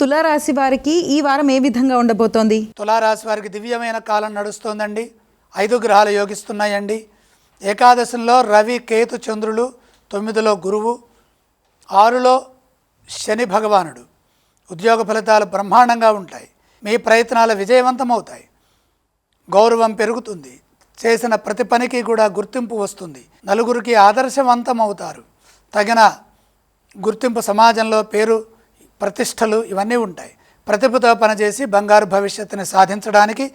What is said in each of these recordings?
తులారాశి వారికి ఈ వారం ఏ విధంగా ఉండబోతోంది? తులారాశి వారికి దివ్యమైన కాలం నడుస్తోందండి. ఐదు గ్రహాలు యోగిస్తున్నాయండి. ఏకాదశంలో రవి కేతు చంద్రులు తొమ్మిదిలో గురువు ఆరులో శని భగవానుడు. ఉద్యోగ ఫలితాలు బ్రహ్మాండంగా ఉంటాయి. మీ ప్రయత్నాలు విజయవంతమవుతాయి. గౌరవం పెరుగుతుంది. చేసిన ప్రతి పనికి కూడా గుర్తింపు వస్తుంది. నలుగురికి ఆదర్శవంతం అవుతారు తగిన గుర్తింపు సమాజంలో పేరు ప్రతిష్టలు ఇవన్నీ ఉంటాయి. ప్రతిభతో పనిచేసి బంగారు భవిష్యత్తుని సాధించడానికి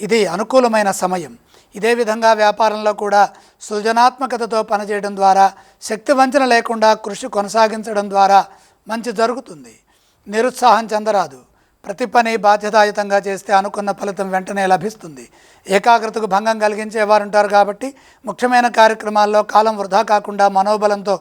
ఇది అనుకూలమైన సమయం. ఇదే విధంగా వ్యాపారంలో కూడా సృజనాత్మకతతో పనిచేయడం ద్వారా శక్తి వంచన లేకుండా కృషి కొనసాగించడం ద్వారా మంచి జరుగుతుంది. నిరుత్సాహం చెందరాదు. ప్రతి పని బాధ్యతాయుతంగా చేస్తే అనుకున్న ఫలితం వెంటనే లభిస్తుంది. ఏకాగ్రతకు భంగం కలిగించేవారు ఉంటారు కాబట్టి ముఖ్యమైన కార్యక్రమాల్లో కాలం వృధా కాకుండా మనోబలంతో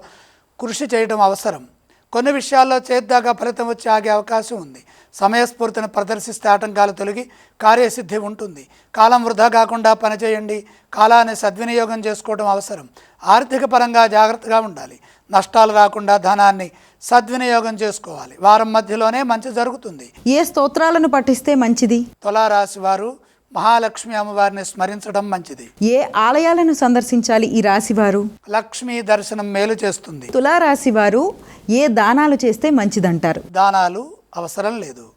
కృషి చేయడం అవసరం. కొన్ని విషయాల్లో చేద్దాకా ఫలితం వచ్చి ఆగే అవకాశం ఉంది. సమయస్ఫూర్తిని ప్రదర్శిస్తే ఆటంకాలు తొలగి కార్యసిద్ధి ఉంటుంది. కాలం వృధా కాకుండా పనిచేయండి. కాలాన్ని సద్వినియోగం చేసుకోవడం అవసరం. ఆర్థిక పరంగా జాగ్రత్తగా ఉండాలి. నష్టాలు రాకుండా ధనాన్ని సద్వినియోగం చేసుకోవాలి. వారం మధ్యలోనే మంచి జరుగుతుంది. ఏ స్తోత్రాలను పఠిస్తే మంచిది? తులారాశి వారు మహాలక్ష్మి అమ్మవారిని స్మరించడం మంచిది. ఏ ఆలయాలను సందర్శించాలి ఈ రాశివారు? లక్ష్మీ దర్శనం మేలు చేస్తుంది. తులారాశి వారు ఏ దానాలు చేస్తే మంచిదంటారు? దానాలు అవసరం లేదు.